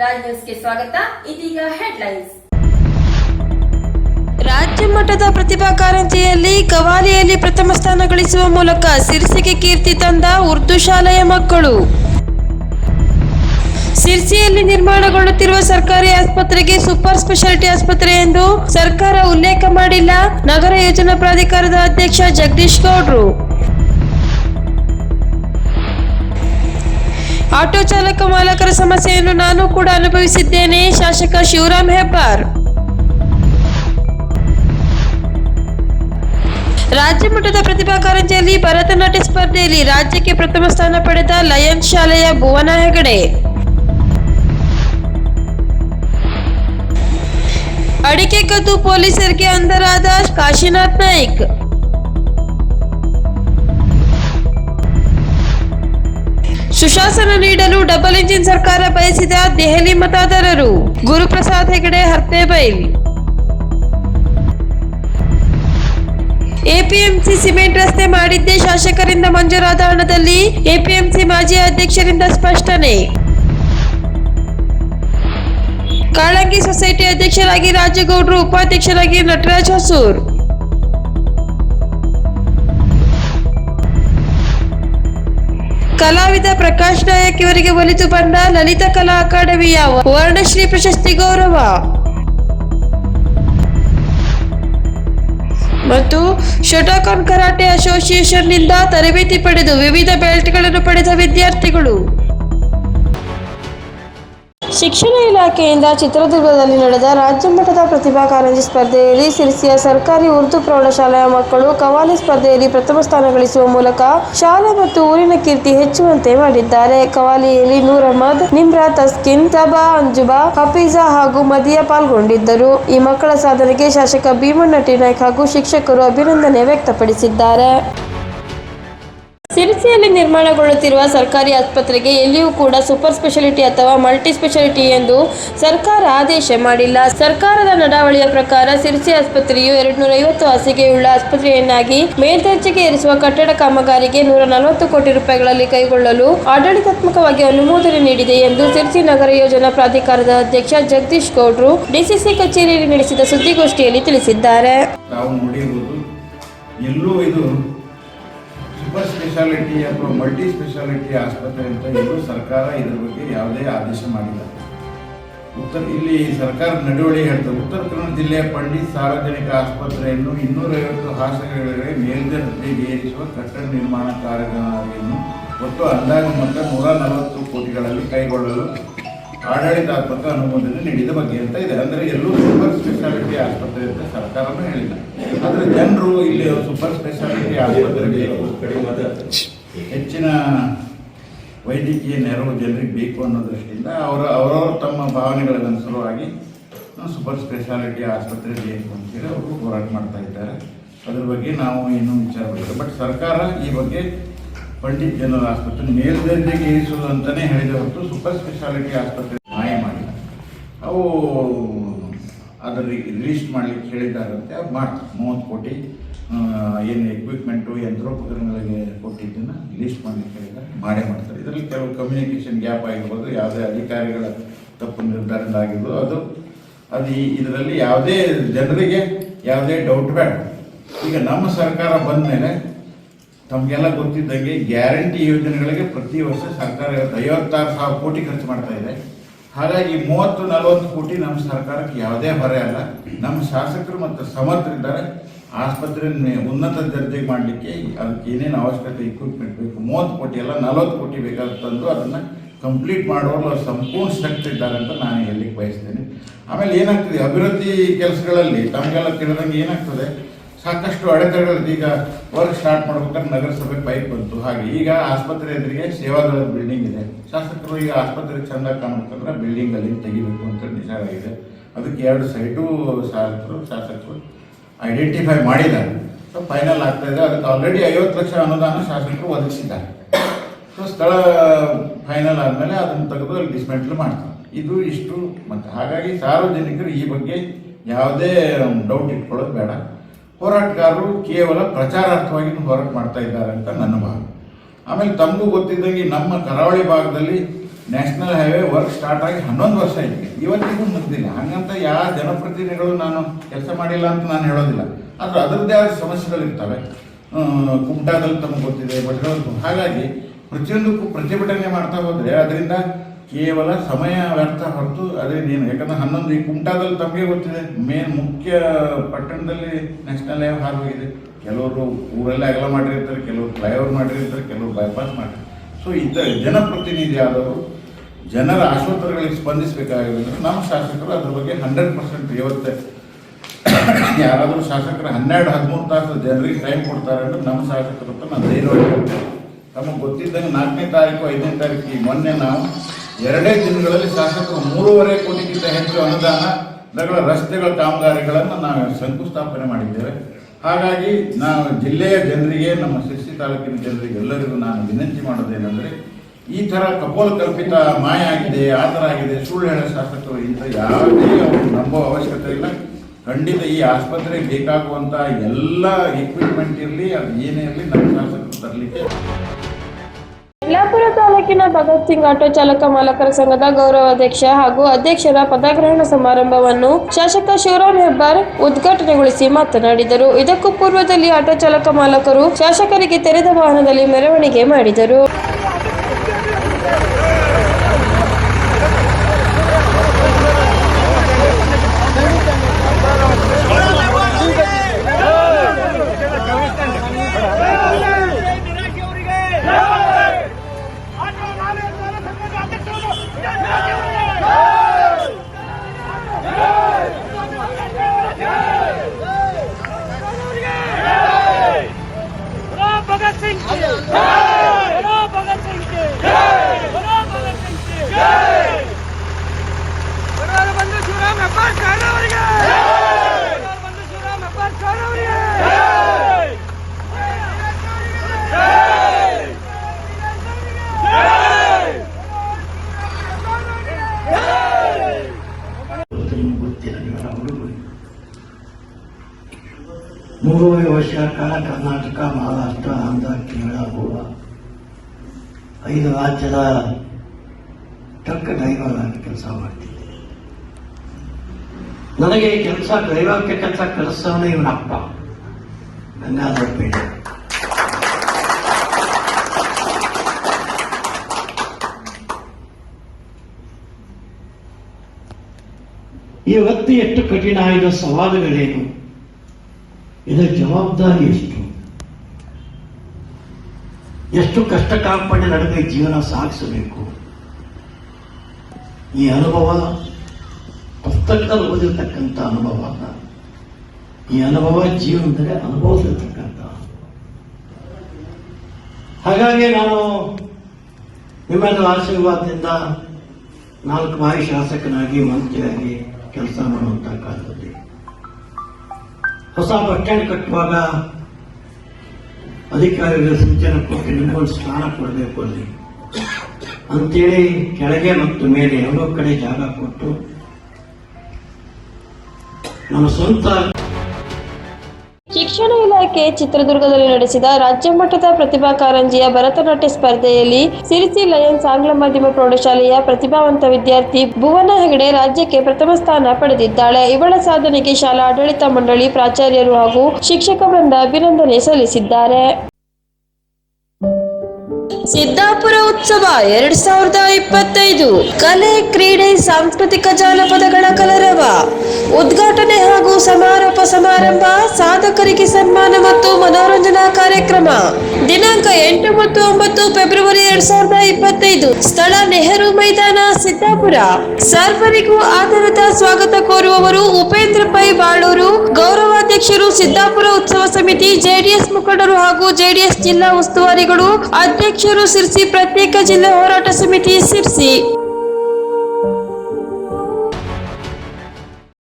ರಾಜ್ ನ್ಯೂಸ್ಗೆ ಸ್ವಾಗತ. ಇದೀಗ ಹೆಡ್ಲೈನ್ಸ್. ರಾಜ್ಯ ಮಟ್ಟದ ಪ್ರತಿಭಾ ಕಾರಂಜಿಯಲ್ಲಿ ಕವಾಲಿಯಲ್ಲಿ ಪ್ರಥಮ ಸ್ಥಾನ ಗಳಿಸುವ ಮೂಲಕ ಸಿರ್ಸಿಗೆ ಕೀರ್ತಿ ತಂದ ಉರ್ದು ಶಾಲೆಯ ಮಕ್ಕಳು. ಸಿರ್ಸಿಯಲ್ಲಿ ನಿರ್ಮಾಣಗೊಳ್ಳುತ್ತಿರುವ ಸರ್ಕಾರಿ ಆಸ್ಪತ್ರೆಗೆ ಸೂಪರ್ ಸ್ಪೆಷಾಲಿಟಿ ಆಸ್ಪತ್ರೆ ಎಂದು ಸರ್ಕಾರ ಉಲ್ಲೇಖ ಮಾಡಿಲ್ಲ, ನಗರ ಯೋಜನಾ ಪ್ರಾಧಿಕಾರದ ಅಧ್ಯಕ್ಷ ಜಗದೀಶ್ ಗೌಡ್ರು. ಆಟೋ ಚಾಲಕ ಮಾಲಕರ ಸಮಸ್ಯೆಯನ್ನು ನಾನು ಕೂಡ ಅನುಭವಿಸಿದ್ದೇನೆ. ಶಾಸಕ ಶಿವರಾಮ್ ಹೆಬ್ಬಾರ್. ರಾಜ್ಯ ಮಟ್ಟದ ಪ್ರತಿಭಾ ಕಾರಂಜಿಯಲ್ಲಿ ಭರತನಾಟ್ಯ ಸ್ಪರ್ಧೆಯಲ್ಲಿ ರಾಜ್ಯಕ್ಕೆ ಪ್ರಥಮ ಸ್ಥಾನ ಪಡೆದ ಲಯನ್ ಶಾಲೆಯ ಭುವನ ಹೆಗಡೆ. ಅಡಿಕೆ ಕದ್ದು ಪೊಲೀಸರಿಗೆ ಅಂಧರಾದ ಕಾಶಿನಾಥ್ ನಾಯ್ಕ್. ಸುಶಾಸನ ನೀಡಲು ಡಬಲ್ ಇಂಜಿನ್ ಸರ್ಕಾರ ಬಯಸಿದ ದೆಹಲಿ ಮತದಾರರು. ಗುರುಪ್ರಸಾದ್ ಹೆಗಡೆ ಹರ್ತೆಬೈಲ್ ಎಪಿಎಂಸಿ ಸಿಮೆಂಟ್ ರಸ್ತೆ ಮಾಡಿದ್ದೇ ಶಾಸಕರಿಂದ ಮಂಜೂರಾದ ಹಣದಲ್ಲಿ ಎಪಿಎಂಸಿ ಮಾಜಿ ಅಧ್ಯಕ್ಷರಿಂದ ಸ್ಪಷ್ಟನೆ. ಕಾಳಂಗಿ ಸೊಸೈಟಿ ಅಧ್ಯಕ್ಷರಾಗಿ ರಾಜೇಗೌಡರು, ಉಪಾಧ್ಯಕ್ಷರಾಗಿ ನಟರಾಜ್ ಹೊಸೂರ್. ಕಲಾವಿದ ಪ್ರಕಾಶ್ ನಾಯಕ್ ಇವರಿಗೆ ಒಲಿತು ಬಂದ ಲಲಿತ ಕಲಾ ಅಕಾಡೆಮಿಯ ವರ್ಣಶ್ರೀ ಪ್ರಶಸ್ತಿ ಗೌರವ. ಮತ್ತು ಶಟಕಾನ್ ಕರಾಟೆ ಅಸೋಸಿಯೇಷನ್ನಿಂದ ತರಬೇತಿ ಪಡೆದು ವಿವಿಧ ಬೆಲ್ಟ್ಗಳನ್ನು ಪಡೆದ ವಿದ್ಯಾರ್ಥಿಗಳು. ಶಿಕ್ಷಣ ಇಲಾಖೆಯಿಂದ ಚಿತ್ರದುರ್ಗದಲ್ಲಿ ನಡೆದ ರಾಜ್ಯ ಮಟ್ಟದ ಪ್ರತಿಭಾ ಕಾರಂಜಿ ಸ್ಪರ್ಧೆಯಲ್ಲಿ ಸಿರಿಸಿಯ ಸರ್ಕಾರಿ ಉರ್ದು ಪ್ರೌಢಶಾಲೆಯ ಮಕ್ಕಳು ಕವಾಲಿ ಸ್ಪರ್ಧೆಯಲ್ಲಿ ಪ್ರಥಮ ಸ್ಥಾನ ಗಳಿಸುವ ಮೂಲಕ ಶಾಲೆ ಮತ್ತು ಊರಿನ ಕೀರ್ತಿ ಹೆಚ್ಚುವಂತೆ ಮಾಡಿದ್ದಾರೆ. ಕವಾಲಿಯಲ್ಲಿ ನೂರ್ ಅಹಮದ್ ನಿಮ್ರಾ ತಸ್ಕಿನ್ ತಬಾ, ಅಂಜುಬಾ, ಹಫೀಜಾ ಹಾಗೂ ಮದಿಯಾ ಪಾಲ್ಗೊಂಡಿದ್ದರು. ಈ ಮಕ್ಕಳ ಸಾಧನೆಗೆ ಶಾಸಕ ಭೀಮಣ್ಣ ಟಿ ನಾಯ್ಕ್ ಹಾಗೂ ಶಿಕ್ಷಕರು ಅಭಿನಂದನೆ ವ್ಯಕ್ತಪಡಿಸಿದ್ದಾರೆ. ಸಿರಿಸಿಯಲ್ಲಿ ನಿರ್ಮಾಣಗೊಳ್ಳುತ್ತಿರುವ ಸರ್ಕಾರಿ ಆಸ್ಪತ್ರೆಗೆ ಎಲ್ಲಿಯೂ ಕೂಡ ಸೂಪರ್ ಸ್ಪೆಷಾಲಿಟಿ ಅಥವಾ ಮಲ್ಟಿ ಸ್ಪೆಷಾಲಿಟಿ ಎಂದು ಸರ್ಕಾರ ಆದೇಶ ಮಾಡಿಲ್ಲ. ಸರ್ಕಾರದ ನಡಾವಳಿಯ ಪ್ರಕಾರ ಸಿರ್ಸಿ ಆಸ್ಪತ್ರೆಯು ಎರಡ್ನೂರ ಐವತ್ತು ಹಾಸಿಗೆಯುಳ್ಳ ಆಸ್ಪತ್ರೆಯನ್ನಾಗಿ ಮೇಲ್ದರ್ಜೆಗೆ ಏರಿಸುವ ಕಟ್ಟಡ ಕಾಮಗಾರಿಗೆ ನೂರ ನಲವತ್ತು ಕೋಟಿ ರೂಪಾಯಿಗಳಲ್ಲಿ ಕೈಗೊಳ್ಳಲು ಆಡಳಿತಾತ್ಮಕವಾಗಿ ಅನುಮೋದನೆ ನೀಡಿದೆ ಎಂದು ಸಿರ್ಸಿ ನಗರ ಯೋಜನಾ ಪ್ರಾಧಿಕಾರದ ಅಧ್ಯಕ್ಷ ಜಗದೀಶ್ ಗೌಡ್ರು ಡಿಸಿಸಿ ಕಚೇರಿಯಲ್ಲಿ ನಡೆಸಿದ ಸುದ್ದಿಗೋಷ್ಠಿಯಲ್ಲಿ ತಿಳಿಸಿದ್ದಾರೆ. ಸೂಪರ್ ಸ್ಪೆಷಾಲಿಟಿ ಅಥವಾ ಮಲ್ಟಿ ಸ್ಪೆಷಾಲಿಟಿ ಆಸ್ಪತ್ರೆ ಅಂತ ಇದು ಸರ್ಕಾರ ಇದರ ಬಗ್ಗೆ ಯಾವುದೇ ಆದೇಶ ಮಾಡಿಲ್ಲ. ಉತ್ತರ, ಇಲ್ಲಿ ಸರ್ಕಾರ ನಡವಳಿ ಹೇಳ್ತದೆ ಉತ್ತರ ಕನ್ನಡ ಜಿಲ್ಲೆಯ ಪಂಡಿತ್ ಸಾರ್ವಜನಿಕ ಆಸ್ಪತ್ರೆಯನ್ನು ಇನ್ನೂರೈವತ್ತು ಹಾಸಿಗೆಗಳಿಗೆ ಮೇಲ್ದರ್ಜೆಗೆ ಏರಿಸುವ ಕಟ್ಟಡ ನಿರ್ಮಾಣ ಕಾರ್ಯಕ್ರಮವನ್ನು ಒಟ್ಟು ಅಂದಾಜು ಮೊತ್ತ ನೂರ ನಲವತ್ತು ಕೋಟಿಗಳಲ್ಲಿ ಕೈಗೊಳ್ಳಲು ಆಡಳಿತಾತ್ಮಕ ಅನುಮೋದನೆ ನೀಡಿದ ಬಗ್ಗೆ ಅಂತ ಇದೆ. ಅಂದರೆ ಎಲ್ಲೂ ಸೂಪರ್ ಸ್ಪೆಷಾಲಿಟಿ ಆಸ್ಪತ್ರೆ ಅಂತ ಸರ್ಕಾರನೂ ಹೇಳಿಲ್ಲ. ಆದರೆ ಜನರು ಇಲ್ಲಿ ಸೂಪರ್ ಸ್ಪೆಷಾಲಿಟಿ ಆಸ್ಪತ್ರೆಗೆ ಹೆಚ್ಚಿನ ವೈದ್ಯಕೀಯ ನೆರವು ಜನರಿಗೆ ಬೇಕು ಅನ್ನೋ ದೃಷ್ಟಿಯಿಂದ ಅವರ ಅವರವರು ತಮ್ಮ ಭಾವನೆಗಳಿಗೆ ಅನುಸಾರವಾಗಿ ಸೂಪರ್ ಸ್ಪೆಷಾಲಿಟಿ ಆಸ್ಪತ್ರೆ ಬೇಕು ಅಂತೇಳಿ ಅವರು ಹೋರಾಟ ಮಾಡ್ತಾ ಇದ್ದಾರೆ. ಅದ್ರ ಬಗ್ಗೆ ನಾವು ಇನ್ನೂ ವಿಚಾರ ಬಟ್ ಸರ್ಕಾರ ಈ ಬಗ್ಗೆ ಪಂಡಿತ್ ಜನರಲ್ ಆಸ್ಪತ್ರೆ ಮೇಲ್ದರ್ಜೆಗೆ ಇರಿಸೋದು ಅಂತಲೇ ಹೇಳಿದ ಹೊರತು ಸೂಪರ್ ಸ್ಪೆಷಾಲಿಟಿ ಆಸ್ಪತ್ರೆ ಮಾಯ ಮಾಡಿಲ್ಲ. ಅವು ಅದರ ರಿಲೀಸ್ ಮಾಡಲಿಕ್ಕೆ ಹೇಳಿದ್ದಾರಂತೆ, ಅದು ಮಾಡ್ತಾರೆ. ಮೂವತ್ತು ಕೋಟಿ ಏನು ಎಕ್ವಿಪ್ಮೆಂಟು ಯಂತ್ರೋಪಕರಣಗಳಿಗೆ ಕೊಟ್ಟಿದ್ದನ್ನು ಲಿಸ್ಟ್ ಮಾಡಲಿಕ್ಕೆ ಹೇಳಿದ್ದಾರೆ, ಮಾಡೇ ಮಾಡ್ತಾರೆ. ಇದರಲ್ಲಿ ಕೆಲವು ಕಮ್ಯುನಿಕೇಷನ್ ಗ್ಯಾಪ್ ಆಗಿರ್ಬೋದು, ಯಾವುದೇ ಅಧಿಕಾರಿಗಳ ತಪ್ಪು ನಿರ್ಧಾರದಿಂದ ಆಗಿರ್ಬೋದು, ಅದು ಅದು ಇದರಲ್ಲಿ ಯಾವುದೇ ಜನರಿಗೆ ಯಾವುದೇ ಡೌಟ್ ಬೇಡ. ಈಗ ನಮ್ಮ ಸರ್ಕಾರ ಬಂದ ಮೇಲೆ ತಮಗೆಲ್ಲ ಗೊತ್ತಿದ್ದಂಗೆ ಗ್ಯಾರಂಟಿ ಯೋಜನೆಗಳಿಗೆ ಪ್ರತಿ ವರ್ಷ ಸರ್ಕಾರ ಐವತ್ತಾರು ಸಾವಿರ ಕೋಟಿ ಖರ್ಚು ಮಾಡ್ತಾ ಇದೆ. ಹಾಗಾಗಿ ಮೂವತ್ತು, ನಲವತ್ತು ಕೋಟಿ ನಮ್ಮ ಸರ್ಕಾರಕ್ಕೆ ಯಾವುದೇ ಹೊರೆ ಅಲ್ಲ. ನಮ್ಮ ಶಾಸಕರು ಮತ್ತು ಸಮರ್ಥರಿದ್ದಾರೆ. ಆಸ್ಪತ್ರೆ ಉನ್ನತ ದರ್ಜೆಗೆ ಮಾಡಲಿಕ್ಕೆ ಅದಕ್ಕೆ ಏನೇನು ಅವಶ್ಯಕತೆ ಇಕ್ವಿಪ್ಮೆಂಟ್ ಬೇಕು, ಮೂವತ್ತು ಕೋಟಿ ಅಲ್ಲ, ನಲವತ್ತು ಕೋಟಿ ಬೇಕಾದ ತಂದು ಅದನ್ನು ಕಂಪ್ಲೀಟ್ ಅವ್ರು ಸಂಪೂರ್ಣ ಶಕ್ತಿ ಇದ್ದಾರೆ ಅಂತ ನಾನು ಹೇಳಲಿಕ್ಕೆ ಬಯಸ್ತೇನೆ. ಆಮೇಲೆ ಏನಾಗ್ತದೆ, ಅಭಿವೃದ್ಧಿ ಕೆಲಸಗಳಲ್ಲಿ ತಮಗೆಲ್ಲ ತಿಳಿದಂಗೆ ಏನಾಗ್ತದೆ ಸಾಕಷ್ಟು ಅಡೆತಡೆಗಳು ಈಗ ವರ್ಕ್ ಸ್ಟಾರ್ಟ್ ಮಾಡ್ಬೇಕಾದ್ರೆ ನಗರಸಭೆ ಪೈಪ್ ಬಂತು. ಹಾಗೆ ಈಗ ಆಸ್ಪತ್ರೆ ಎದುರಿಗೆ ಸೇವಾದಳ ಬಿಲ್ಡಿಂಗ್ ಇದೆ. ಶಾಸಕರು ಈಗ ಆಸ್ಪತ್ರೆ ಚೆಂದ ಕಾಣ್ಬೇಕಂದ್ರೆ ಬಿಲ್ಡಿಂಗ್ ಅಲ್ಲಿ ತೆಗಿಬೇಕು ಅಂತ ಡಿಸೈಡ್ ಆಗಿದೆ. ಅದಕ್ಕೆ ಎರಡು ಸೈಟು ಶಾಸಕರು ಶಾಸಕರು ಐಡೆಂಟಿಫೈ ಮಾಡಿದ್ದಾರೆ. ಸೊ ಫೈನಲ್ ಆಗ್ತಾ ಇದೆ. ಅದಕ್ಕೆ ಆಲ್ರೆಡಿ ಐವತ್ತು ಲಕ್ಷ ಅನುದಾನ ಶಾಸಕರು ಒದಗಿಸಿದ್ದಾರೆ. ಸೊ ಸ್ಥಳ ಫೈನಲ್ ಆದಮೇಲೆ ಅದನ್ನು ತೆಗೆದು ಅಲ್ಲಿ ಡಿಸ್ಮೆಂಟಲ್ ಮಾಡ್ತಾರೆ. ಇದು ಇಷ್ಟು ಮತ್ತು ಹಾಗಾಗಿ ಸಾರ್ವಜನಿಕರು ಈ ಬಗ್ಗೆ ಯಾವುದೇ ಡೌಟ್ ಇಟ್ಕೊಳ್ಳೋದು ಬೇಡ. ಹೋರಾಟಗಾರರು ಕೇವಲ ಪ್ರಚಾರಾರ್ಥವಾಗಿ ಹೋರಾಟ ಮಾಡ್ತಾ ಇದ್ದಾರೆ ಅಂತ ನನ್ನ ಭಾವ ಆಮೇಲೆ ತಮಗೂ ಗೊತ್ತಿದ್ದಂಗೆ ನಮ್ಮ ಕರಾವಳಿ ಭಾಗದಲ್ಲಿ ನ್ಯಾಷನಲ್ ಹೈವೇ ವರ್ಕ್ ಸ್ಟಾರ್ಟ್ ಆಗಿ ಹನ್ನೊಂದು ವರ್ಷ ಆಯ್ತು. ಇವತ್ತಿಗೂ ಮುಗ್ದಿಲ್ಲ. ಹಂಗಂತ ಯಾವ ಜನಪ್ರತಿನಿಧಿಗಳು ನಾನು ಕೆಲಸ ಮಾಡಿಲ್ಲ ಅಂತ ನಾನು ಹೇಳೋದಿಲ್ಲ. ಆದರೆ ಅದರದ್ದೇ ಆದ ಸಮಸ್ಯೆಗಳಿರ್ತವೆ. ಕುಮಟಾದಲ್ಲಿ ತಮಗೆ ಗೊತ್ತಿದೆ ಬಟ್ ಹಾಗಾಗಿ ಪ್ರತಿಯೊಂದಕ್ಕೂ ಪ್ರತಿಭಟನೆ ಮಾಡ್ತಾ ಹೋದರೆ ಅದರಿಂದ ಕೇವಲ ಸಮಯ ವ್ಯರ್ಥ ಹೊರತು ಅದೇ ನೀನು, ಯಾಕಂದ್ರೆ ಹನ್ನೊಂದು, ಈ ಕುಮಟಾದಲ್ಲಿ ತಮಗೆ ಗೊತ್ತಿದೆ, ಮೇನ್ ಮುಖ್ಯ ಪಟ್ಟಣದಲ್ಲಿ ನ್ಯಾಷನಲ್ ಹೈವೇ ಹಾದು ಹೋಗಿದೆ. ಕೆಲವರು ಊರಲ್ಲಿ ಅಗಲ ಮಾಡಿರ್ತಾರೆ, ಕೆಲವರು ಫ್ಲೈಓವರ್ ಮಾಡಿರ್ತಾರೆ, ಕೆಲವರು ಬೈಪಾಸ್ ಮಾಡಿರ್ತಾರೆ. ಸೊ ಇದ್ದ ಜನಪ್ರತಿನಿಧಿ ಆದವರು, ಜನರ ಆಶೋತ್ತರಗಳಿಗೆ ಸ್ಪಂದಿಸಬೇಕಾಗಿರೋದ್ರೆ ನಮ್ಮ ಶಾಸಕರು ಅದ್ರ ಬಗ್ಗೆ ಹಂಡ್ರೆಡ್ ಪರ್ಸೆಂಟ್ ಇವತ್ತೆ ಯಾರಾದರೂ ಶಾಸಕರು ಹನ್ನೆರಡು, ಹದಿಮೂರು ತಾಸು ಜನರಿಗೆ ಟೈಮ್ ಕೊಡ್ತಾರೆ ಅಂದ್ರೆ ನಮ್ಮ ಶಾಸಕರು ನಾನು ಹೇಳ್ತೇನೆ. ತಮಗೆ ಗೊತ್ತಿದ್ದಂಗೆ ನಾಲ್ಕನೇ ತಾರೀಕು, ಐದನೇ ತಾರೀಕು ಮೊನ್ನೆ ನಾವು ಎರಡೇ ದಿನಗಳಲ್ಲಿ ಶಾಸಕರು ಮೂರುವರೆ ಕೋಟಿಗಿಂತ ಹೆಚ್ಚು ಅನುದಾನ ನಗರ ರಸ್ತೆಗಳ ಕಾಮಗಾರಿಗಳನ್ನು ನಾವು ಶಂಕುಸ್ಥಾಪನೆ ಮಾಡಿದ್ದೇವೆ. ಹಾಗಾಗಿ ನಾವು ಜಿಲ್ಲೆಯ ಜನರಿಗೆ, ನಮ್ಮ ಶಿರ್ಸಿ ತಾಲೂಕಿನ ಜನರಿಗೆ ಎಲ್ಲರಿಗೂ ನಾನು ವಿನಂತಿ ಮಾಡೋದೇನೆಂದರೆ, ಈ ಥರ ಕಪೋಲ ಕಲ್ಪಿತ ಮಾಯ ಆಗಿದೆ, ಆ ಥರ ಆಗಿದೆ, ಸುಳ್ಳು ಹೇಳೋ ಶಾಸಕರು ಇಂಥ ಯಾವುದೇ ನಂಬೋ ಅವಶ್ಯಕತೆ ಇಲ್ಲ. ಖಂಡಿತ ಈ ಆಸ್ಪತ್ರೆಗೆ ಬೇಕಾಗುವಂಥ ಎಲ್ಲ ಇಕ್ವಿಪ್ಮೆಂಟ್ ಇರಲಿ, ಅದು ಏನೇ ಇರಲಿ, ನಮ್ಮ ಶಾಸಕರು ತರಲಿಕ್ಕೆ. ತಾಲೂಕಿನ ಭಗತ್ ಸಿಂಗ್ ಆಟೋ ಚಾಲಕ ಮಾಲಕರ ಸಂಘದ ಗೌರವಾಧ್ಯಕ್ಷ ಹಾಗೂ ಅಧ್ಯಕ್ಷರ ಪದಗ್ರಹಣ ಸಮಾರಂಭವನ್ನು ಶಾಸಕ ಶಿವರಾಮ್ ಹೆಬ್ಬಾರ್ ಉದ್ಘಾಟನೆಗೊಳಿಸಿ ಮಾತನಾಡಿದರು. ಇದಕ್ಕೂ ಪೂರ್ವದಲ್ಲಿ ಆಟೋ ಚಾಲಕ ಮಾಲಕರು ಶಾಸಕರಿಗೆ ತೆರೆದ ವಾಹನದಲ್ಲಿ ಮೆರವಣಿಗೆ ಮಾಡಿದರು. ವರ್ಷ ಕಾಲ ಕರ್ನಾಟಕ, ಮಹಾರಾಷ್ಟ್ರ, ಆಂಧ್ರ, ಕೇರಳ, ಗೋವಾ. ಐದು ರಾಜ್ಯದ ಟ್ರಕ್ ಡ್ರೈವರ್ ಆಗಿ ಕೆಲಸ ಮಾಡ್ತಿದ್ದೆ. ನನಗೆ ಕೆಲಸ ಡ್ರೈವರ್ ಕೆಲಸ ಕಲಿಸೋನು ಇವನಪ್ಪ ಗಂಗಾಧರ ಪೇಟೆ ಈ ವೃತ್ತಿ ಎಷ್ಟು ಕಠಿಣ ಇದರ ಸವಾಲುಗಳೇನು? ಇದರ ಜವಾಬ್ದಾರಿ ಎಷ್ಟು? ಎಷ್ಟು ಕಷ್ಟ ಕಾಪಾಡಿ ನಡುವೆ ಜೀವನ ಸಾಗಿಸಬೇಕು? ಈ ಅನುಭವ ಪುಸ್ತಕದಲ್ಲಿ ಓದಿರ್ತಕ್ಕಂಥ ಅನುಭವ. ಈ ಅನುಭವ ಜೀವನದಲ್ಲಿ ಅನುಭವಿಸಿರ್ತಕ್ಕಂಥ ಹಾಗಾಗಿ ನಾನು ನಿಮ್ಮೆಲ್ಲರ ಆಶೀರ್ವಾದದಿಂದ ನಾಲ್ಕು ಬಾರಿ ಶಾಸಕನಾಗಿ, ಮಂತ್ರಿಯಾಗಿ ಕೆಲಸ ಮಾಡುವಂಥ ಕಾಲದಲ್ಲಿ. ಹೊಸ ಬಸ್ ಸ್ಟ್ಯಾಂಡ್ ಕಟ್ಟುವಾಗ ಅಧಿಕಾರಿಗಳ ಸೂಚನೆ ಕೊಟ್ಟು ನಿಮ್ಗೊಂದು ಸ್ಥಾನ ಕೊಡಬೇಕು ಅಲ್ಲಿ. ಅಂತೇಳಿ ಕೆಳಗೆ ಮತ್ತು ಮೇಲೆ ಎರಡೂ ಕಡೆ ಜಾಗ ಕೊಟ್ಟು ನಮ್ಮ ಸ್ವಂತ ಶಿಕ್ಷಣ ಇಲಾಖೆ ಚಿತ್ರದುರ್ಗದಲ್ಲಿ ನಡೆಸಿದ ರಾಜ್ಯ ಮಟ್ಟದ ಪ್ರತಿಭಾ ಕಾರಂಜಿಯ ಭರತನಾಟ್ಯ ಸ್ಪರ್ಧೆಯಲ್ಲಿ ಸಿರಿಸಿ ಲಯನ್ಸ್ ಆಂಗ್ಲ ಮಾಧ್ಯಮ ಪ್ರೌಢಶಾಲೆಯ ಪ್ರತಿಭಾವಂತ ವಿದ್ಯಾರ್ಥಿ ಭುವನ ಹೆಗಡೆ ರಾಜ್ಯಕ್ಕೆ ಪ್ರಥಮ ಸ್ಥಾನ ಪಡೆದಿದ್ದಾಳೆ. ಇವಳ ಸಾಧನೆಗೆ ಶಾಲಾ ಆಡಳಿತ ಮಂಡಳಿ ಪ್ರಾಚಾರ್ಯರು ಹಾಗೂ ಶಿಕ್ಷಕ ವೃಂದ ಅಭಿನಂದನೆ ಸಲ್ಲಿಸಿದ್ದಾರೆ. ಸಿದ್ದಾಪುರ ಉತ್ಸವ ಎರಡ್ ಸಾವಿರದ ಇಪ್ಪತ್ತೈದು. ಕಲೆ, ಕ್ರೀಡೆ, ಸಾಂಸ್ಕೃತಿಕ ಜಾನಪದಗಳ ಕಲರವ. ಉದ್ಘಾಟನೆ ಹಾಗೂ ಸಮಾರೋಪ ಸಮಾರಂಭ, ಸಾಧಕರಿಗೆ ಸನ್ಮಾನ ಮತ್ತು ಮನೋರಂಜನಾ ಕಾರ್ಯಕ್ರಮ. ದಿನಾಂಕ ಎಂಟು ಮತ್ತು ಒಂಬತ್ತು ಫೆಬ್ರವರಿ ಎರಡ್ ಸಾವಿರದ ಇಪ್ಪತ್ತೈದು. ಸ್ಥಳ ನೆಹರು ಮೈದಾನ, ಸಿದ್ದಾಪುರ. ಸರ್ವರಿಗೂ ಆಧಾರದ ಸ್ವಾಗತ ಕೋರುವವರು ಉಪೇಂದ್ರ ಪೈ ಬಾಳೂರು, ಗೌರವಾಧ್ಯಕ್ಷರು ಸಿದ್ದಾಪುರ ಉತ್ಸವ ಸಮಿತಿ, ಜೆಡಿಎಸ್ ಮುಖಂಡರು ಹಾಗೂ ಜೆಡಿಎಸ್ ಜಿಲ್ಲಾ ಉಸ್ತುವಾರಿಗಳು, ಅಧ್ಯಕ್ಷರು ಸಿರ್ಸಿ ಪ್ರತ್ಯೇಕ ಜಿಲ್ಲಾ ಹೋರಾಟ ಸಮಿತಿ ಸಿರ್ಸಿ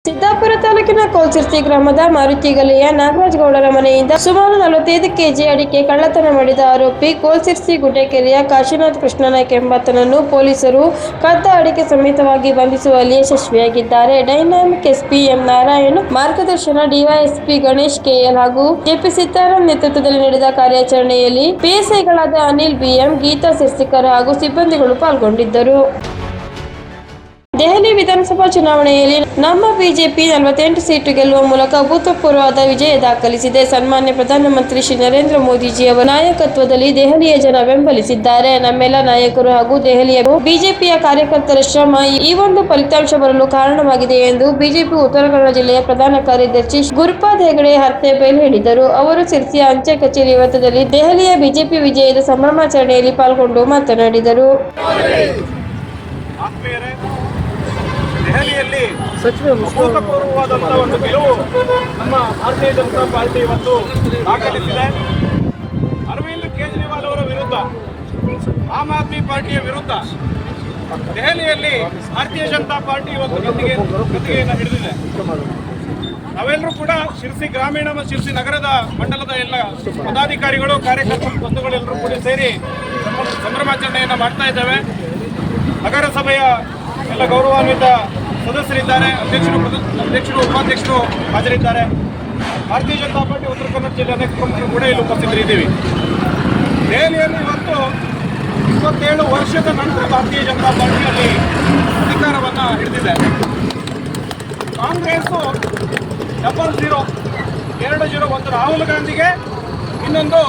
ಸಿದ್ದಾಪುರ ತಾಲೂಕಿನ ಕೋಲ್ಸಿರ್ಸಿ ಗ್ರಾಮದ ಮಾರುತಿ ಗಲೆಯ ನಾಗರಾಜ್ ಗೌಡರ ಮನೆಯಿಂದ ಸುಮಾರು ನಲವತ್ತೈದು ಕೆಜಿ ಅಡಿಕೆ ಕಳ್ಳತನ ಮಾಡಿದ ಆರೋಪಿ ಕೋಲ್ಸಿರ್ಸಿ ಗುಡ್ಡೆಕೆರೆಯ ಕಾಶಿನಾಥ್ ಕೃಷ್ಣನಾಯ್ಕ ಎಂಬಾತನನ್ನು ಪೊಲೀಸರು ಕದ್ದ ಅಡಿಕೆ ಸಮೇತವಾಗಿ ಬಂಧಿಸುವಲ್ಲಿ ಯಶಸ್ವಿಯಾಗಿದ್ದಾರೆ. ಡೈನಾಮಿಕ್ ಎಸ್ಪಿ ಎಂ ನಾರಾಯಣ್, ಮಾರ್ಗದರ್ಶನ ಡಿವೈಎಸ್ಪಿ ಗಣೇಶ್ ಕೆಎಲ್ ಹಾಗೂ ಜೆಪಿ ಸೀತಾರಾಮ್ ನೇತೃತ್ವದಲ್ಲಿ ನಡೆದ ಕಾರ್ಯಾಚರಣೆಯಲ್ಲಿ ಪಿಎಸ್ಐಗಳಾದ ಅನಿಲ್ ಬಿಎಂ ಗೀತಾ ಸಿರ್ಸಿಕರ್ ಹಾಗೂ ಸಿಬ್ಬಂದಿಗಳು ಪಾಲ್ಗೊಂಡಿದ್ದರು. ದೆಹಲಿ ವಿಧಾನಸಭಾ ಚುನಾವಣೆಯಲ್ಲಿ ನಮ್ಮ ಬಿಜೆಪಿ ನಲವತ್ತೆಂಟು ಸೀಟು ಗೆಲ್ಲುವ ಮೂಲಕ ಅಭೂತಪೂರ್ವವಾದ ವಿಜಯ ದಾಖಲಿಸಿದೆ. ಸನ್ಮಾನ್ಯ ಪ್ರಧಾನಮಂತ್ರಿ ಶ್ರೀ ನರೇಂದ್ರ ಮೋದಿಜಿ ಅವರ ನಾಯಕತ್ವದಲ್ಲಿ ದೆಹಲಿಯ ಜನ ಬೆಂಬಲಿಸಿದ್ದಾರೆ. ನಮ್ಮೆಲ್ಲ ನಾಯಕರು ಹಾಗೂ ದೆಹಲಿಯ ಬಿಜೆಪಿಯ ಕಾರ್ಯಕರ್ತರ ಶ್ರಮ ಈ ಒಂದು ಫಲಿತಾಂಶ ಬರಲು ಕಾರಣವಾಗಿದೆ ಎಂದು ಬಿಜೆಪಿ ಉತ್ತರ ಕನ್ನಡ ಜಿಲ್ಲೆಯ ಪ್ರಧಾನ ಕಾರ್ಯದರ್ಶಿ ಗುರುಪಾದ ಹೆಗಡೆ ಹರ್ತೆಬೇಲ್ ಹೇಳಿದರು. ಅವರು ಸಿರ್ಸಿಯ ಅಂಚೆ ಕಚೇರಿ ವೃತ್ತದಲ್ಲಿ ದೆಹಲಿಯ ಬಿಜೆಪಿ ವಿಜಯದ ಸಂಭ್ರಮಾಚರಣೆಯಲ್ಲಿ ಪಾಲ್ಗೊಂಡು ಮಾತನಾಡಿದರು. ದೆಹಲಿಯಲ್ಲಿ ಅಭೂತಪೂರ್ವವಾದಂತಹ ಒಂದು ಗೆಲುವು ನಮ್ಮ ಭಾರತೀಯ ಜನತಾ ಪಾರ್ಟಿ ಇವತ್ತು ದಾಖಲಿಸಿದೆ. ಅರವಿಂದ್ ಕೇಜ್ರಿವಾಲ್ ಅವರ ವಿರುದ್ಧ ಆಮ್ ಆದ್ಮಿ ಪಾರ್ಟಿಯ ವಿರುದ್ಧ ದೆಹಲಿಯಲ್ಲಿ ಭಾರತೀಯ ಜನತಾ ಪಾರ್ಟಿ ಇವತ್ತು ಗದ್ದಿಗೆ ಗದ್ದಿಗೆಯನ್ನು ಹಿಡಿದಿದೆ. ನಾವೆಲ್ಲರೂ ಕೂಡ ಶಿರ್ಸಿ ಗ್ರಾಮೀಣ ಮತ್ತು ಶಿರ್ಸಿ ನಗರದ ಮಂಡಲದ ಎಲ್ಲ ಪದಾಧಿಕಾರಿಗಳು ಕಾರ್ಯಕರ್ತರು ಬಂಧುಗಳೆಲ್ಲರೂ ಕೂಡ ಸೇರಿ ಸಂಭ್ರಮ- ಸಂಭ್ರಮಾಚರಣೆಯನ್ನು ಮಾಡ್ತಾ ಇದ್ದೇವೆ. ನಗರಸಭೆಯ ಎಲ್ಲ ಗೌರವಾನ್ವಿತ ಸದಸ್ಯರಿದ್ದಾರೆ, ಅಧ್ಯಕ್ಷರು ಅಧ್ಯಕ್ಷರು, ಉಪಾಧ್ಯಕ್ಷರು ಹಾಜರಿದ್ದಾರೆ. ಭಾರತೀಯ ಜನತಾ ಪಾರ್ಟಿ ಉತ್ತರ ಕನ್ನಡ ಜಿಲ್ಲೆ ಅನೇಕ ಪ್ರಮುಖರು ಕೂಡ ಇಲ್ಲಿ ಉಪಸ್ಥಿತರಿದ್ದೀವಿ. ದೆಹಲಿಯಲ್ಲಿ ಇವತ್ತು ಇಪ್ಪತ್ತೇಳು ವರ್ಷದ ನಂತರ ಭಾರತೀಯ ಜನತಾ ಪಾರ್ಟಿಯಲ್ಲಿ ಅಧಿಕಾರವನ್ನು ಹಿಡಿದಿದೆ. ಕಾಂಗ್ರೆಸ್ಸು ಡಬಲ್ ಜೀರೋ, ಎರಡು ಜೀರೋ ಒಂದು ರಾಹುಲ್ ಗಾಂಧಿಗೆ, ಇನ್ನೊಂದು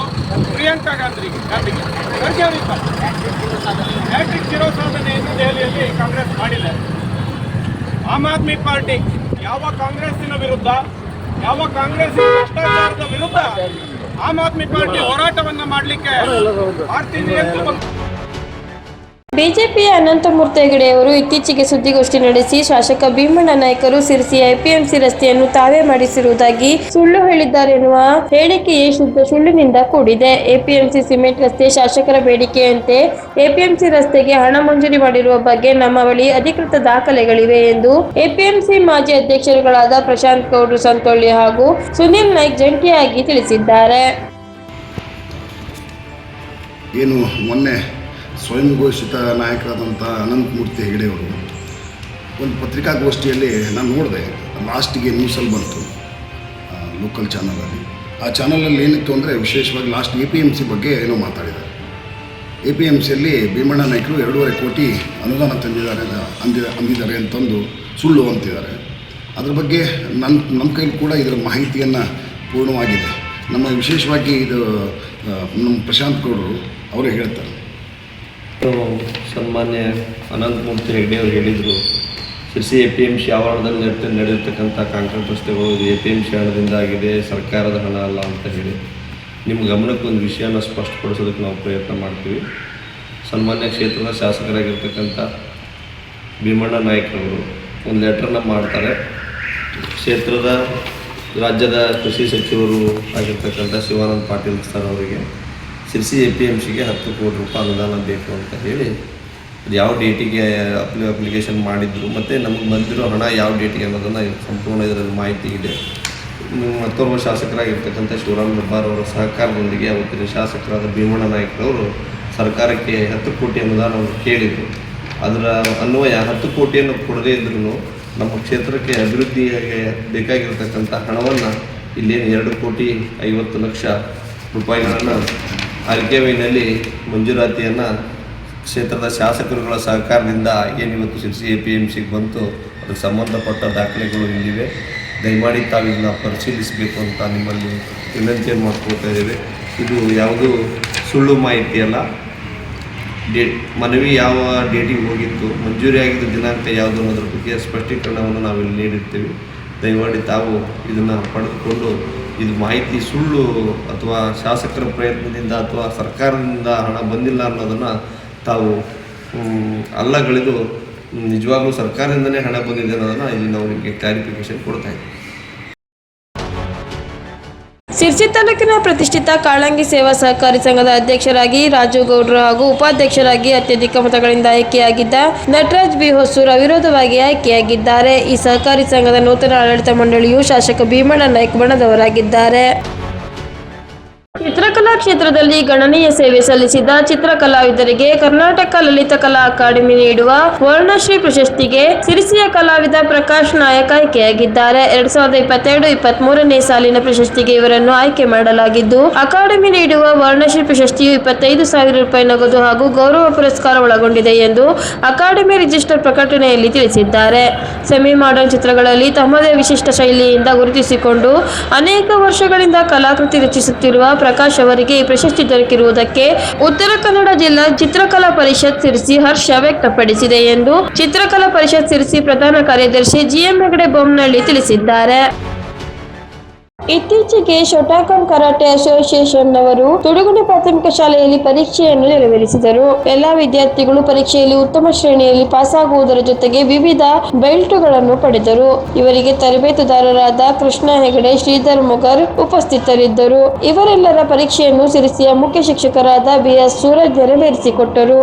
ಪ್ರಿಯಾಂಕಾ ಗಾಂಧಿ ಗಾಂಧಿಗೆ. ಅವರಿಲ್ಲ ಹ್ಯಾಟ್ರಿಕ್ ಜೀರೋ ಸಾಧನೆಯನ್ನು ದೆಹಲಿಯಲ್ಲಿ ಕಾಂಗ್ರೆಸ್ ಮಾಡಿದೆ ಆಮ್ ಆದ್ಮಿ ಪಾರ್ಟಿ ಯಾವ ಕಾಂಗ್ರೆಸ್ಸಿನ ವಿರುದ್ಧ ಯಾವ ಕಾಂಗ್ರೆಸ್ ಭ್ರಷ್ಟಾಚಾರದ ವಿರುದ್ಧ ಆಮ್ ಆದ್ಮಿ ಪಾರ್ಟಿ ಹೋರಾಟವನ್ನ ಮಾಡಲಿಕ್ಕೆ ಭಾರತೀಯ ಬಿಜೆಪಿಯ ಅನಂತಮೂರ್ತಿ ಹೆಗಡೆಯವರು ಇತ್ತೀಚೆಗೆ ಸುದ್ದಿಗೋಷ್ಠಿ ನಡೆಸಿ ಶಾಸಕ ಭೀಮಣ್ಣ ನಾಯಕರು ಸಿರಿಸಿ ಎಪಿಎಂಸಿ ರಸ್ತೆಯನ್ನು ತಾವೇ ಮಾಡಿಸಿರುವುದಾಗಿ ಸುಳ್ಳು ಹೇಳಿದ್ದಾರೆ ಎನ್ನುವ ಹೇಳಿಕೆಯೇ ಶುದ್ಧ ಸುಳ್ಳಿನಿಂದ ಕೂಡಿದೆ. ಎಪಿಎಂಸಿ ಸಿಮೆಂಟ್ ರಸ್ತೆ ಶಾಸಕರ ಬೇಡಿಕೆಯಂತೆ ಎಪಿಎಂಸಿ ರಸ್ತೆಗೆ ಹಣ ಮಂಜೂರಿ ಮಾಡಿರುವ ಬಗ್ಗೆ ನಮ್ಮ ಬಳಿ ಅಧಿಕೃತ ದಾಖಲೆಗಳಿವೆ ಎಂದು ಎಪಿಎಂಸಿ ಮಾಜಿ ಅಧ್ಯಕ್ಷರುಗಳಾದ ಪ್ರಶಾಂತ್ ಗೌಡ್ರು, ಸಂತೊಳ್ಳಿ ಹಾಗೂ ಸುನಿಲ್ ನಾಯ್ಕ್ ಜಂಟಿಯಾಗಿ ತಿಳಿಸಿದ್ದಾರೆ. ಏನು ಮೊನ್ನೆ ಸ್ವಯಂ ಘೋಷಿತ ನಾಯಕರಾದಂಥ ಅನಂತಮೂರ್ತಿ ಹೆಗಡೆಯವರು ಒಂದು ಪತ್ರಿಕಾಗೋಷ್ಠಿಯಲ್ಲಿ ನಾನು ನೋಡಿದೆ, ಲಾಸ್ಟಿಗೆ ನ್ಯೂಸಲ್ಲಿ ಬಂತು ಲೋಕಲ್ ಚಾನಲಲ್ಲಿ ಆ ಚಾನಲಲ್ಲಿ ಏನಿತ್ತು ಅಂದರೆ ವಿಶೇಷವಾಗಿ last A P M C ಬಗ್ಗೆ ಏನೋ ಮಾತಾಡಿದ್ದಾರೆ. ಎ ಪಿ ಎಂ ಸಿಯಲ್ಲಿ ಭೀಮಣ್ಣ ನಾಯ್ಕರು ಎರಡೂವರೆ ಕೋಟಿ ಅನುದಾನ ತಂದಿದ್ದಾರೆ, ಅಂದಿದ, ಅಂದಿದ್ದಾರೆ ಅಂತಂದು ಸುಳ್ಳು ಅಂತಿದ್ದಾರೆ. ಅದ್ರ ಬಗ್ಗೆ ನನ್ನ ನಮ್ಮ ಕೈಲಿ ಕೂಡ ಇದರ ಮಾಹಿತಿಯನ್ನು ಪೂರ್ಣವಾಗಿದೆ. ನಮ್ಮ ವಿಶೇಷವಾಗಿ ಇದು ನಮ್ಮ ಪ್ರಶಾಂತ್ ಗೌಡರು, ಅವರೇ ಹೇಳ್ತಾರೆ. ಸನ್ಮಾನ್ಯ ಅನಂತಮೂರ್ತಿ ಹೆಗ್ಡೆಯವರು ಹೇಳಿದರು, Sirsi A P M C ಆವರಣದಲ್ಲಿ ನಡೆ ನಡೆಯತಕ್ಕಂಥ ಕಾಂಕ್ರೀಟ್ ರಸ್ತೆಗಳು ಎ ಪಿ ಎಂ ಸಿ ಹಣದಿಂದ ಆಗಿದೆ, ಸರ್ಕಾರದ ಹಣ ಅಲ್ಲ ಅಂತ ಹೇಳಿ. ನಿಮ್ಮ ಗಮನಕ್ಕೆ ಒಂದು ವಿಷಯನ ಸ್ಪಷ್ಟಪಡಿಸೋದಕ್ಕೆ ನಾವು ಪ್ರಯತ್ನ ಮಾಡ್ತೀವಿ. ಸನ್ಮಾನ್ಯ ಕ್ಷೇತ್ರದ ಶಾಸಕರಾಗಿರ್ತಕ್ಕಂಥ ಭೀಮಣ್ಣ ನಾಯ್ಕರವರು ಒಂದು ಲೆಟ್ರನ್ನ ಮಾಡ್ತಾರೆ. ಕ್ಷೇತ್ರದ ರಾಜ್ಯದ ಕೃಷಿ ಸಚಿವರು ಆಗಿರ್ತಕ್ಕಂಥ ಶಿವಾನಂದ ಪಾಟೀಲ್ ಸರ್ ಅವರಿಗೆ. ಸಿರ್ಸಿ ಎ ಪಿ ಎಂ ಸಿಗೆ ಹತ್ತು ಕೋಟಿ ರೂಪಾಯಿ ಅನುದಾನ ಬೇಕು ಅಂತ ಹೇಳಿ ಅದು ಯಾವ ಡೇಟಿಗೆ ಅಪ್ಲಿ ಅಪ್ಲಿಕೇಶನ್ ಮಾಡಿದ್ರು, ಮತ್ತು ನಮಗೆ ಬಂದಿರೋ ಹಣ ಯಾವ ಡೇಟಿಗೆ ಅನ್ನೋದನ್ನು ಸಂಪೂರ್ಣ ಇದರಲ್ಲಿ ಮಾಹಿತಿ ಇದೆ. ಮತ್ತೋರ್ವ ಶಾಸಕರಾಗಿರ್ತಕ್ಕಂಥ ಶಿವರಾಮ್ ಹೆಬ್ಬಾರ್ ಅವರ ಸಹಕಾರದೊಂದಿಗೆ ಅವತ್ತಿನ ಶಾಸಕರಾದ ಭೀಮಣ್ಣ ನಾಯಕರವರು ಸರ್ಕಾರಕ್ಕೆ ಹತ್ತು ಕೋಟಿ ಅನುದಾನವನ್ನು ಕೇಳಿದರು. ಅದರ ಅನ್ವಯ ಹತ್ತು ಕೋಟಿಯನ್ನು ಕೊಡದೇ ಇದ್ರೂ ನಮ್ಮ ಕ್ಷೇತ್ರಕ್ಕೆ ಅಭಿವೃದ್ಧಿಗೆ ಬೇಕಾಗಿರ್ತಕ್ಕಂಥ ಹಣವನ್ನು ಇಲ್ಲೇನು ಎರಡು ಕೋಟಿ ಐವತ್ತು ಲಕ್ಷ ರೂಪಾಯಿಗಳನ್ನು ಆರ್ಕೆವೈನಲ್ಲಿ ಮಂಜೂರಾತಿಯನ್ನು ಕ್ಷೇತ್ರದ ಶಾಸಕರುಗಳ ಸಹಕಾರದಿಂದ ಏನು ಇವತ್ತು ಶಿರ್ಸಿ ಎ ಪಿ ಎಂ ಸಿಗೆ ಬಂತು, ಅದಕ್ಕೆ ಸಂಬಂಧಪಟ್ಟ ದಾಖಲೆಗಳು ಇಲ್ಲಿವೆ. ದಯಮಾಡಿ ತಾವು ಇದನ್ನು ಪರಿಶೀಲಿಸಬೇಕು ಅಂತ ನಿಮ್ಮಲ್ಲಿ ವಿನಂತಿಯನ್ನು ಮಾಡ್ಕೊಳ್ತಾ ಇದ್ದೇವೆ. ಇದು ಯಾವುದು ಸುಳ್ಳು ಮಾಹಿತಿ ಅಲ್ಲ. ಡೇ, ಮನವಿ ಯಾವ ಡೇಟಿಗೆ ಹೋಗಿತ್ತು, ಮಂಜೂರಿ ಆಗಿದ್ದ ದಿನಾಂಕ ಯಾವುದು ಅನ್ನೋದ್ರ ಬಗ್ಗೆ ಸ್ಪಷ್ಟೀಕರಣವನ್ನು ನಾವಿಲ್ಲಿ ನೀಡಿರ್ತೀವಿ. ದಯಮಾಡಿ ತಾವು ಇದನ್ನು ಪಡೆದುಕೊಂಡು ಇದು ಮಾಹಿತಿ ಸುಳ್ಳು ಅಥವಾ ಶಾಸಕರ ಪ್ರಯತ್ನದಿಂದ ಅಥವಾ ಸರ್ಕಾರದಿಂದ ಹಣ ಬಂದಿಲ್ಲ ಅನ್ನೋದನ್ನು ತಾವು ಅಲ್ಲಗಳಿದು ನಿಜವಾಗ್ಲೂ ಸರ್ಕಾರದಿಂದನೇ ಹಣ ಬಂದಿದೆ ಅನ್ನೋದನ್ನು ಇಲ್ಲಿ ನಾವು ನಿಮಗೆ ಕ್ಲಾರಿಫಿಕೇಶನ್ ಕೊಡ್ತಾ ಇದ್ದೀವಿ. ಸಿರ್ಸಿ ತಾಲೂಕಿನ ಪ್ರತಿಷ್ಠಿತ ಕಾಳಂಗಿ ಸೇವಾ ಸಹಕಾರಿ ಸಂಘದ ಅಧ್ಯಕ್ಷರಾಗಿ ರಾಜು ಗೌಡ್ರು ಹಾಗೂ ಉಪಾಧ್ಯಕ್ಷರಾಗಿ ಅತ್ಯಧಿಕ ಮತಗಳಿಂದ ಆಯ್ಕೆಯಾಗಿದ್ದ ನಟರಾಜ್ ಬಿ ಹೊಸೂರ್ ಅವಿರೋಧವಾಗಿ ಆಯ್ಕೆಯಾಗಿದ್ದಾರೆ. ಈ ಸಹಕಾರಿ ಸಂಘದ ನೂತನ ಆಡಳಿತ ಮಂಡಳಿಯು ಶಾಸಕ ಭೀಮಣ್ಣ ನಾಯ್ಕ ಬಣದವರಾಗಿದ್ದಾರೆ. ಚಿತ್ರಕಲಾ ಕ್ಷೇತ್ರದಲ್ಲಿ ಗಣನೀಯ ಸೇವೆ ಸಲ್ಲಿಸಿದ ಚಿತ್ರಕಲಾವಿದರಿಗೆ ಕರ್ನಾಟಕ ಲಲಿತ ಕಲಾ ಅಕಾಡೆಮಿ ನೀಡುವ ವರ್ಣಶ್ರೀ ಪ್ರಶಸ್ತಿಗೆ ಸಿರಿಸಿಯ ಕಲಾವಿದ ಪ್ರಕಾಶ್ ನಾಯಕ್ ಆಯ್ಕೆಯಾಗಿದ್ದಾರೆ. ಎರಡ್ ಸಾವಿರದ ಇಪ್ಪತ್ತೆರಡು ಇಪ್ಪತ್ತ್ ಸಾಲಿನ ಪ್ರಶಸ್ತಿಗೆ ಇವರನ್ನು ಆಯ್ಕೆ ಮಾಡಲಾಗಿದ್ದು, ಅಕಾಡೆಮಿ ನೀಡುವ ವರ್ಣಶ್ರೀ ಪ್ರಶಸ್ತಿಯು ಇಪ್ಪತ್ತೈದು ಸಾವಿರ ರೂಪಾಯಿ ನಗದು ಹಾಗೂ ಗೌರವ ಪುರಸ್ಕಾರ ಒಳಗೊಂಡಿದೆ ಎಂದು ಅಕಾಡೆಮಿ ರಿಜಿಸ್ಟರ್ ಪ್ರಕಟಣೆಯಲ್ಲಿ ತಿಳಿಸಿದ್ದಾರೆ. ಸೆಮಿ ಮಾಡರ್ನ್ ಚಿತ್ರಗಳಲ್ಲಿ ತಮ್ಮದೇ ವಿಶಿಷ್ಟ ಶೈಲಿಯಿಂದ ಗುರುತಿಸಿಕೊಂಡು, ಅನೇಕ ವರ್ಷಗಳಿಂದ ಕಲಾಕೃತಿ ರಚಿಸುತ್ತಿರುವ ಪ್ರಕಾಶ್ ಅವರಿಗೆ ಈ ಪ್ರಶಸ್ತಿ ದೊರಕಿರುವುದಕ್ಕೆ ಉತ್ತರ ಕನ್ನಡ ಜಿಲ್ಲಾ ಚಿತ್ರಕಲಾ ಪರಿಷತ್ ಸಿರಿಸಿ ಹರ್ಷ ವ್ಯಕ್ತಪಡಿಸಿದೆ ಎಂದು ಚಿತ್ರಕಲಾ ಪರಿಷತ್ ಸಿರಿಸಿ ಪ್ರಧಾನ ಕಾರ್ಯದರ್ಶಿ ಜಿಎಂ ಹೆಗಡೆ ಬೊಮ್ಮನಹಳ್ಳಿ ತಿಳಿಸಿದ್ದಾರೆ. ಇತ್ತೀಚೆಗೆ ಶೋಟಾಕಾಂ ಕರಾಟೆ ಅಸೋಸಿಯೇಷನ್ ಅವರು ತುಡುಗುಣಿ ಪ್ರಾಥಮಿಕ ಶಾಲೆಯಲ್ಲಿ ಪರೀಕ್ಷೆಯನ್ನು ನೆರವೇರಿಸಿದರು. ಎಲ್ಲಾ ವಿದ್ಯಾರ್ಥಿಗಳು ಪರೀಕ್ಷೆಯಲ್ಲಿ ಉತ್ತಮ ಶ್ರೇಣಿಯಲ್ಲಿ ಪಾಸಾಗುವುದರ ಜೊತೆಗೆ ವಿವಿಧ ಬೆಲ್ಟುಗಳನ್ನು ಪಡೆದರು. ಇವರಿಗೆ ತರಬೇತುದಾರರಾದ ಕೃಷ್ಣ ಹೆಗಡೆ, ಶ್ರೀಧರ್ ಮುಗರ್ ಉಪಸ್ಥಿತರಿದ್ದರು. ಇವರೆಲ್ಲರ ಪರೀಕ್ಷೆಯನ್ನು ಸಿರಿಸಿಯ ಮುಖ್ಯ ಶಿಕ್ಷಕರಾದ ಬಿಎಸ್ ಸೂರಜ್ ನೆರವೇರಿಸಿಕೊಟ್ಟರು.